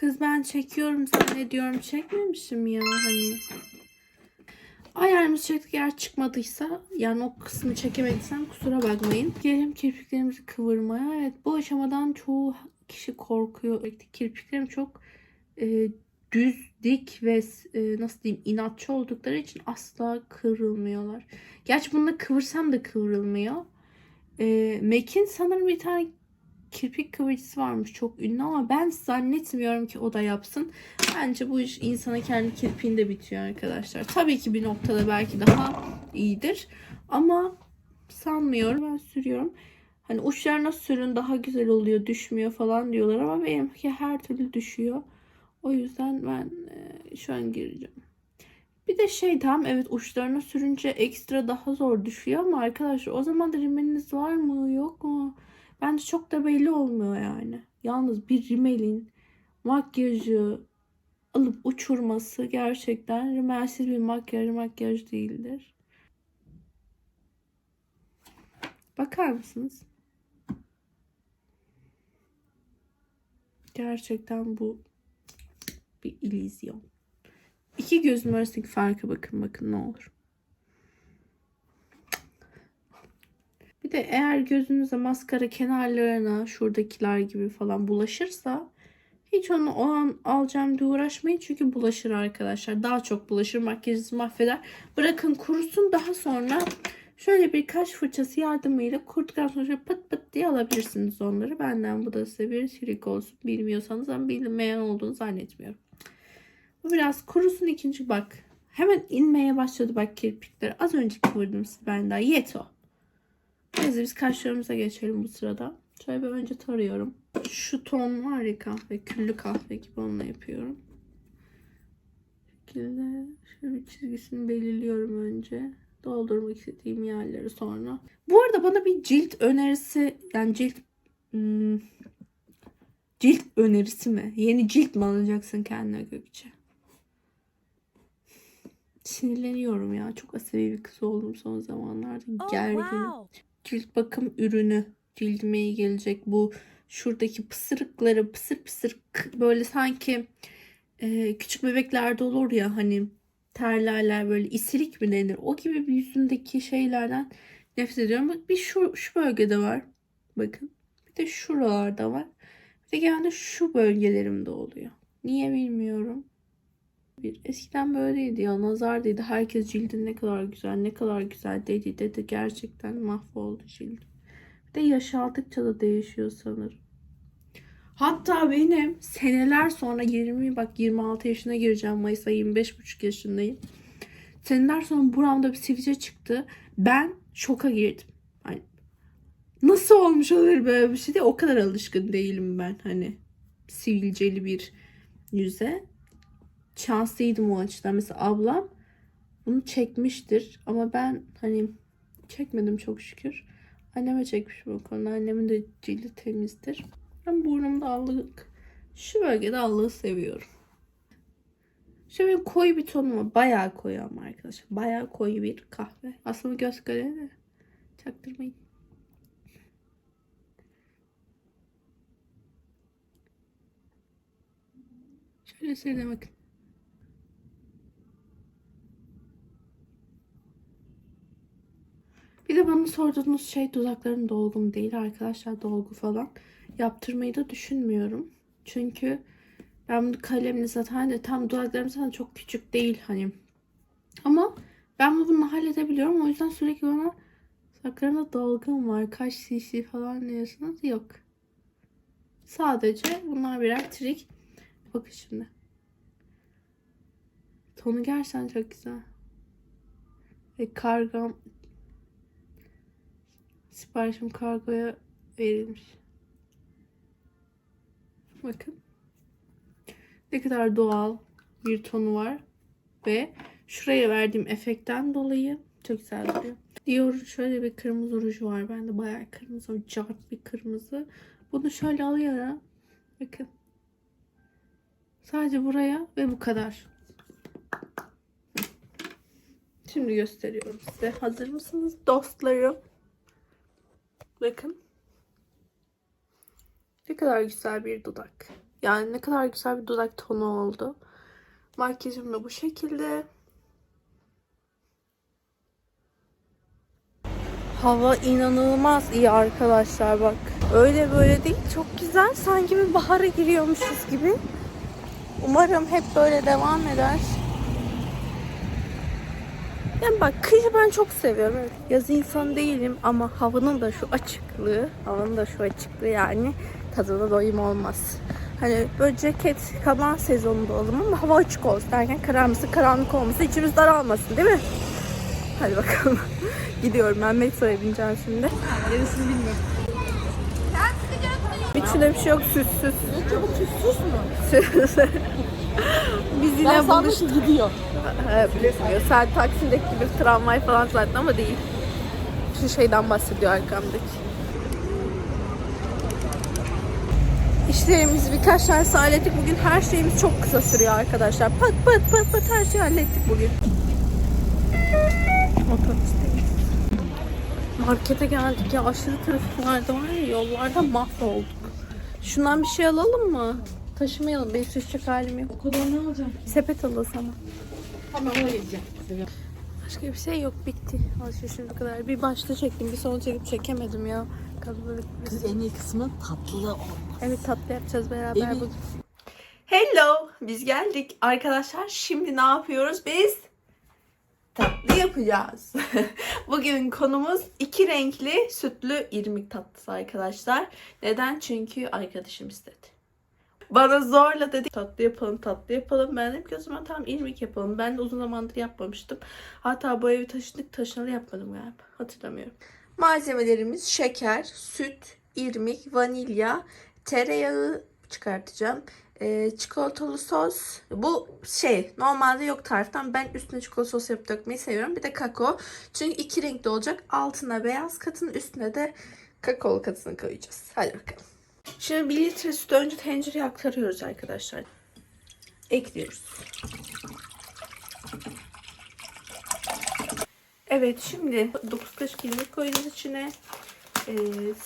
Kız ben çekiyorum zannediyorum. Çekmemişim ya hani. Ayarımız çektik eğer çıkmadıysa yani o kısmı çekemediysem kusura bakmayın. Gelelim kirpiklerimizi kıvırmaya. Evet bu aşamadan çoğu kişi korkuyor. Kirpiklerim çok e, düz, dik ve e, nasıl diyeyim inatçı oldukları için asla kıvrılmıyorlar. Gerçi bunu da kıvırsam da kıvrılmıyor. E, MAC'in sanırım bir tane kirpik kıvırcısı varmış çok ünlü ama ben zannetmiyorum ki o da yapsın. Bence bu iş insana kendi kirpiğinde bitiyor arkadaşlar. Tabii ki bir noktada belki daha iyidir ama sanmıyorum. Ben sürüyorum. Hani uçlarına sürün daha güzel oluyor düşmüyor falan diyorlar ama benimki her türlü düşüyor. O yüzden ben e, şu an gireceğim. Bir de şey tamam evet uçlarına sürünce ekstra daha zor düşüyor ama arkadaşlar o zaman da var mı yok mu? Bence çok da belli olmuyor yani. Yalnız bir rimelin makyajı alıp uçurması gerçekten rimelsiz bir makyaj makyaj değildir. Bakar mısınız? Gerçekten bu bir illüzyon. İki gözüm arasındaki farka bakın bakın ne olur. Bir de eğer gözünüze maskara kenarlarına şuradakiler gibi falan bulaşırsa hiç onu o an alacağım diye uğraşmayın. Çünkü bulaşır arkadaşlar. Daha çok bulaşır. Makyajınızı mahveder. Bırakın kurusun. Daha sonra şöyle birkaç fırçası yardımıyla kuruduktan sonra şöyle pıt pıt diye alabilirsiniz onları. Benden bu da size bir trik olsun. Bilmiyorsanız ama bilmeyen olduğunu zannetmiyorum. Bu biraz kurusun ikinci bak. Hemen inmeye başladı bak kirpikler. Az önce kıvırdım size ben daha. Yet o. Neyse biz kaşlarımıza geçelim bu sırada. Şöyle bir önce tarıyorum. Şu ton var ya kahve, küllü kahve gibi onunla yapıyorum. Bu şekilde şöyle bir çizgisini belirliyorum önce. Doldurmak istediğim yerleri sonra. Bu arada bana bir cilt önerisi, yani cilt hmm, cilt önerisi mi? Yeni cilt mi alacaksın kendine Gökçe? Sinirleniyorum ya. Çok asabi bir kız oldum son zamanlarda. Oh, Gerginim wow. Cilt bakım ürünü cildime gelecek. Bu şuradaki pısırıkları pısır pısır böyle sanki e, küçük bebeklerde olur ya hani terlerler böyle isilik mi denir? O gibi bir yüzümdeki şeylerden nefret ediyorum. Bir şu, şu bölgede var. Bakın. Bir de şuralarda var. Bir de genelde şu bölgelerimde oluyor. Niye bilmiyorum. Bir eskiden böyleydi ya nazar. Herkes cildin ne kadar güzel ne kadar güzel dedi dedi. Gerçekten mahvoldu cildim. Bir de yaş aldıkça da değişiyor sanırım. Hatta benim seneler sonra 20 bak 26 yaşına gireceğim Mayıs'a 25,5 yaşındayım. Seneler sonra buramda bir sivilce çıktı. Ben şoka girdim. Hani nasıl olmuş olabilir böyle bir şey diye o kadar alışkın değilim ben hani sivilceli bir yüze şanslıydım o açıdan. Mesela ablam bunu çekmiştir ama ben hani çekmedim çok şükür. Anneme çekmişim o konuda. Annemin de cildi temizdir. Ben burnumda allık şu bölgede allığı seviyorum. Şöyle koyu bir tonu var. Bayağı koyu ama arkadaşlar. Bayağı koyu bir kahve. Aslında bu göz kalemi de. Çaktırmayın. Şöyle serine bakın. Bir de bana sorduğunuz şey dudakların dolgu mu değil arkadaşlar dolgu falan. Yaptırmayı da düşünmüyorum. Çünkü ben bu kalemle zaten de tam dudaklarım zaten çok küçük değil hani. Ama ben bunu halledebiliyorum. O yüzden sürekli bana dudaklarımda dolgun var. Kaç cc falan diyorsunuz. Yok. Sadece bunlar birer trik. Bakın şimdi. Tonu gerçekten çok güzel. Ve kargam siparişim kargoya verilmiş. Bakın. Ne kadar doğal bir tonu var. Ve şuraya verdiğim efektten dolayı çok güzel duruyor. Dior şöyle bir kırmızı ruj var bende. Bayağı kırmızı. Cart bir kırmızı. Bunu şöyle alıyorum. Bakın. Sadece buraya ve bu kadar. Şimdi gösteriyorum size. Hazır mısınız dostlarım? Bakın. Ne kadar güzel bir dudak. Yani ne kadar güzel bir dudak tonu oldu. Makyajım da bu şekilde. Hava inanılmaz iyi arkadaşlar bak. Öyle böyle değil. Çok güzel. Sanki bir bahara giriyormuşuz gibi. Umarım hep böyle devam eder. Yani bak kışı ben çok seviyorum. Evet, yaz insanı değilim ama havanın da şu açıklığı, havanın da şu açıklığı yani tadına doyum olmaz. Hani böyle ceket kaban sezonunda olalım ama hava açık olsun derken kararması karanlık olması içimiz daralmasın değil mi? Hadi bakalım. Gidiyorum ben Metro'ya bineceğim şimdi. Gerisini bilmiyorum. İçinde bir şey yok süssüz. Ne çabuk tuzsuz mu? Biz Ben yine buluştuk. sanmışım gidiyor. Evet, bilmiyor. Sen Taksim'deki bir tramvay falan zaten ama değil. Şu şeyden bahsediyor arkamdaki. İşlerimizi birkaç tane hallettik. Bugün her şeyimiz çok kısa sürüyor arkadaşlar. Pat pat pat pat her şeyi hallettik bugün. Otobüsteyiz. Markete geldik ya aşırı trafik vardı var ya yollarda mahvolduk. Şundan bir şey alalım mı? Taşımayalım. Benim süsçük halim yok. O kadar ne alacağım? Sepet alalım sana. Hemen ona geleceğim. Başka bir şey yok bitti. Alışverişim bu kadar. Bir başta çektim bir sonra çekip çekemedim ya. Kalabalık. Kız en iyi kısmı tatlı olma. Evet tatlı yapacağız beraber Evet. bugün. Hello biz geldik. Arkadaşlar şimdi ne yapıyoruz biz? Tatlı yapacağız. Bugün konumuz iki renkli sütlü irmik tatlısı arkadaşlar. Neden? Çünkü arkadaşım istedi. Bana zorla dedi tatlı yapalım tatlı yapalım. Ben dedim ki o zaman tamam irmik yapalım. Ben de uzun zamandır yapmamıştım. Hatta bu evi taşındık taşınalı yapmadım galiba. Hatırlamıyorum. Malzemelerimiz şeker, süt, irmik, vanilya, tereyağı çıkartacağım. Ee, çikolatalı sos. Bu şey normalde yok tariften. Ben üstüne çikolata sos yapıp dökmeyi seviyorum. Bir de kakao. Çünkü iki renkli olacak. Altına beyaz katın üstüne de kakaolu katını koyacağız. Hadi bakalım. Şimdi bir litre sütü önce tencereye aktarıyoruz arkadaşlar. Ekliyoruz. Evet şimdi 9 kaşık irmik koyacağız içine. Ee,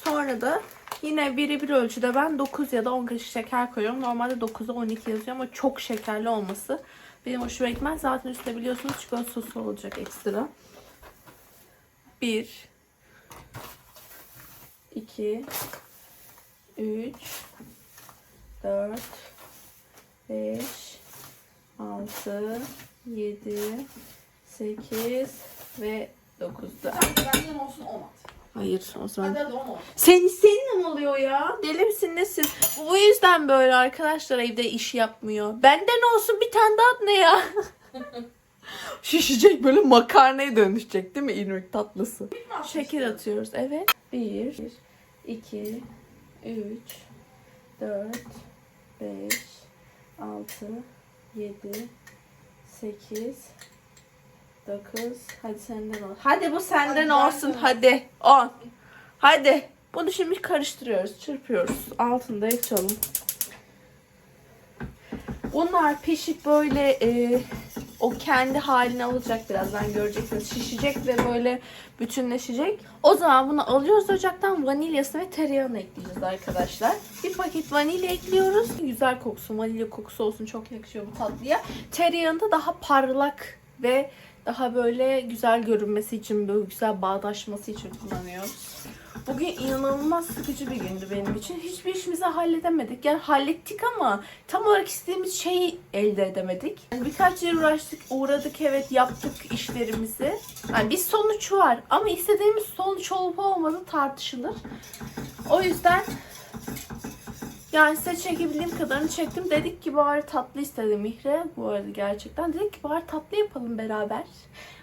sonra da yine biri bir ölçüde ben 9 ya da 10 kaşık şeker koyuyorum. Normalde 9'a 12 yazıyor ama çok şekerli olması benim hoşuma gitmez. Zaten üstte biliyorsunuz çikolata sosu olacak ekstra. 1 2 3 4 5 6 7 8 ve 9'da. Benden olsun on at. Hayır o zaman. Hadi on at. Senin seninle mi oluyor ya? Deli misin nesin? Bu yüzden böyle arkadaşlar evde iş yapmıyor. Benden olsun bir tane daha at ne ya? Şişecek böyle makarnaya dönüşecek değil mi irmik tatlısı? Şeker atıyoruz evet. 1, 2, 3, 4, 5, 6, 7, 8, 9. Hadi senden olsun. Hadi bu senden Hadi olsun hadi. 10. Hadi. Bunu şimdi karıştırıyoruz, çırpıyoruz. Altında açalım. Bunlar pişip böyle e, o kendi halini alacak birazdan göreceksiniz. Şişecek ve böyle bütünleşecek. O zaman bunu alıyoruz ocaktan vanilyasını ve tereyağını ekleyeceğiz arkadaşlar. Bir paket vanilya ekliyoruz. Güzel kokusu, vanilya kokusu olsun çok yakışıyor bu tatlıya. Tereyağını da daha parlak ve daha böyle güzel görünmesi için, böyle güzel bağdaşması için kullanıyoruz. Bugün inanılmaz sıkıcı bir gündü benim için. Hiçbir işimizi halledemedik. Yani hallettik ama tam olarak istediğimiz şeyi elde edemedik. Yani birkaç yer uğraştık, uğradık evet yaptık işlerimizi. Yani bir sonuç var ama istediğimiz sonuç olup olmadığı tartışılır. O yüzden yani size çekebildiğim kadarını çektim. Dedik ki bari tatlı istedim Mihre. Bu arada gerçekten. Dedik ki bari tatlı yapalım beraber.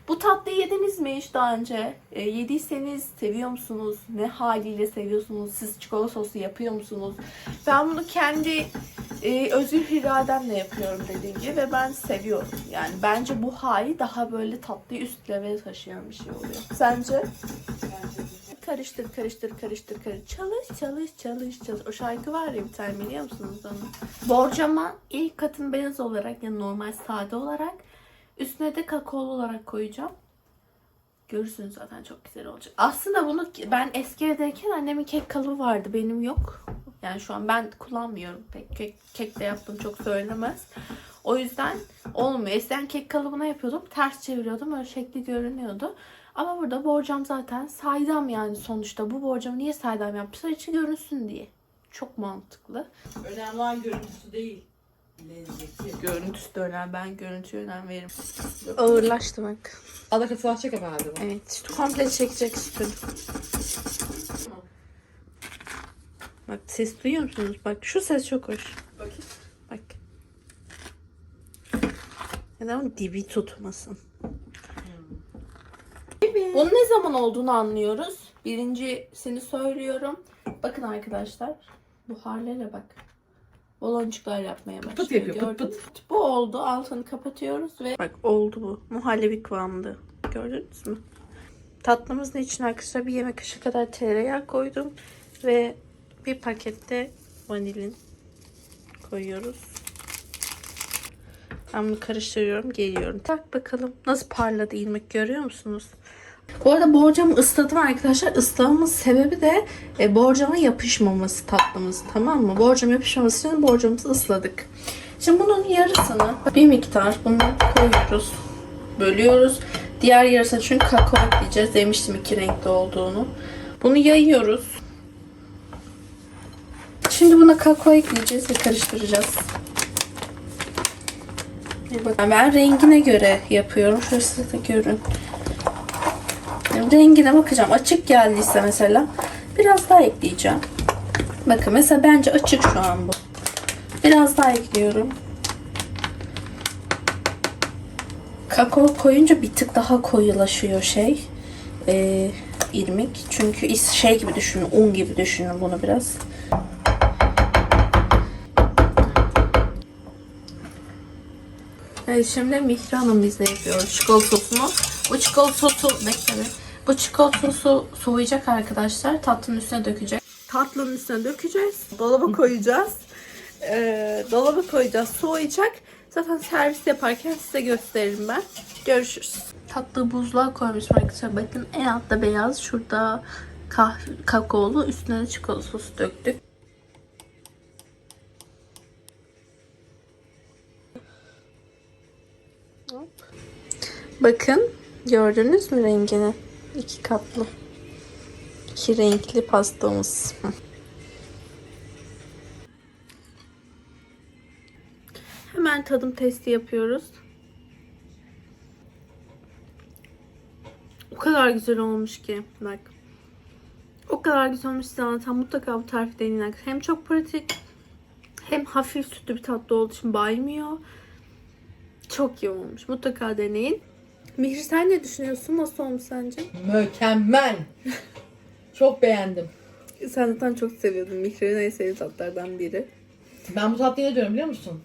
Bu tatlıyı yediniz mi hiç daha önce? E, yediyseniz seviyor musunuz? Ne haliyle seviyorsunuz? Siz çikolata sosu yapıyor musunuz? Ben bunu kendi e, özgür irademle yapıyorum dediğim gibi ve ben seviyorum. Yani bence bu hali daha böyle tatlıyı üst level taşıyan bir şey oluyor. Sence? Karıştır, karıştır, karıştır, karıştır. Çalış, çalış, çalış, çalış. O şarkı var ya bir tane biliyor musunuz onu? Borcama ilk katın beyaz olarak yani normal sade olarak üstüne de kakaolu olarak koyacağım. Görürsünüz zaten çok güzel olacak. Aslında bunu ben eski evdeyken annemin kek kalıbı vardı. Benim yok. Yani şu an ben kullanmıyorum. Pek kek, kek de yaptım çok söylenemez. O yüzden olmuyor. Eskiden kek kalıbına yapıyordum. Ters çeviriyordum. Öyle şekli görünüyordu. Ama burada borcam zaten saydam yani sonuçta. Bu borcamı niye saydam yapmışlar? İçi görünsün diye. Çok mantıklı. Önemli olan görüntüsü değil. Lezzeti. Görüntüsü de önemli. Ben görüntüye önem veririm. Ağırlaştı bak. Ada katılaşacak herhalde bu. Evet. komple çekecek sütünü. Bak ses duyuyor musunuz? Bak şu ses çok hoş. Bakayım. Bak. Neden dibi tutmasın? Bunun ne zaman olduğunu anlıyoruz. Birincisini söylüyorum. Bakın arkadaşlar. Buharlara bak. Baloncuklar yapmaya başlıyor. Pıt yapıyor, pıt mü? Bu oldu. Altını kapatıyoruz ve... Bak oldu bu. Muhallebi kıvamında. Gördünüz mü? Tatlımızın içine arkadaşlar bir yemek kaşığı kadar tereyağı koydum. Ve bir pakette vanilin koyuyoruz. Ben bunu karıştırıyorum, geliyorum. Tak bakalım nasıl parladı ilmek görüyor musunuz? Bu arada borcamı ısladım arkadaşlar. Islamamın sebebi de e, borcama yapışmaması tatlımız tamam mı? Borcam yapışmaması için borcamızı ısladık. Şimdi bunun yarısını bir miktar bundan koyuyoruz. Bölüyoruz. Diğer yarısını çünkü kakao ekleyeceğiz. Demiştim iki renkli olduğunu. Bunu yayıyoruz. Şimdi buna kakao ekleyeceğiz ve karıştıracağız. Bir bakın. Ben rengine göre yapıyorum. Şöyle size görün. Rengine bakacağım. Açık geldiyse mesela biraz daha ekleyeceğim. Bakın mesela bence açık şu an bu. Biraz daha ekliyorum. Kakao koyunca bir tık daha koyulaşıyor şey. Ee, irmik. Çünkü şey gibi düşünün. Un gibi düşünün bunu biraz. Evet şimdi Mihri Hanım bize yapıyor çikolata sosunu. Bu çikolata sosu bekle. Bu çikolata sosu soğuyacak arkadaşlar. Tatlının üstüne dökecek. Tatlının üstüne dökeceğiz. Dolaba koyacağız. Ee, dolaba koyacağız. Soğuyacak. Zaten servis yaparken size gösteririm ben. Görüşürüz. Tatlı buzluğa koymuşum arkadaşlar. Bakın en altta beyaz. Şurada kahve, kakaolu. Üstüne de çikolata sosu döktük. Bakın gördünüz mü rengini? İki katlı. İki renkli pastamız. Hemen tadım testi yapıyoruz. O kadar güzel olmuş ki. Bak. O kadar güzel olmuş size anlatan mutlaka bu tarifi deneyin. Hem çok pratik hem hafif sütlü bir tatlı olduğu için baymıyor. Çok iyi olmuş. Mutlaka deneyin. Mihri sen ne düşünüyorsun? Nasıl olmuş sence? Mükemmel. Çok beğendim. Sen zaten çok seviyordun. Mihri'nin en sevdiği tatlardan biri. Ben bu tatlıyı ne diyorum biliyor musun?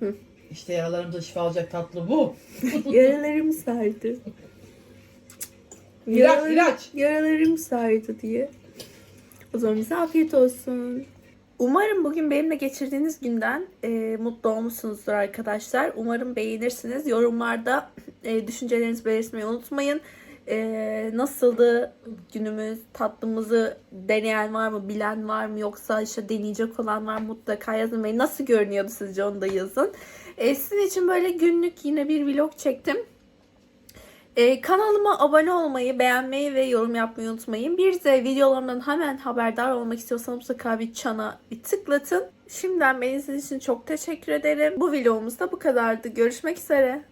İşte yaralarımıza şifa olacak tatlı bu. Yaralarım sardı. İlaç, Yaralarım- ilaç. Yaralarım sardı diye. O zaman bize afiyet olsun. Umarım bugün benimle geçirdiğiniz günden e, mutlu olmuşsunuzdur arkadaşlar. Umarım beğenirsiniz. Yorumlarda e, düşüncelerinizi belirtmeyi unutmayın. E, nasıldı günümüz? Tatlımızı deneyen var mı? Bilen var mı? Yoksa işte deneyecek olan var mı? Mutlaka yazın. Ve nasıl görünüyordu sizce onu da yazın. E, sizin için böyle günlük yine bir vlog çektim. Ee, kanalıma abone olmayı, beğenmeyi ve yorum yapmayı unutmayın. Bir de videolarımdan hemen haberdar olmak istiyorsanız mutlaka bir çana bir tıklatın. Şimdiden beni için çok teşekkür ederim. Bu vlogumuz da bu kadardı. Görüşmek üzere.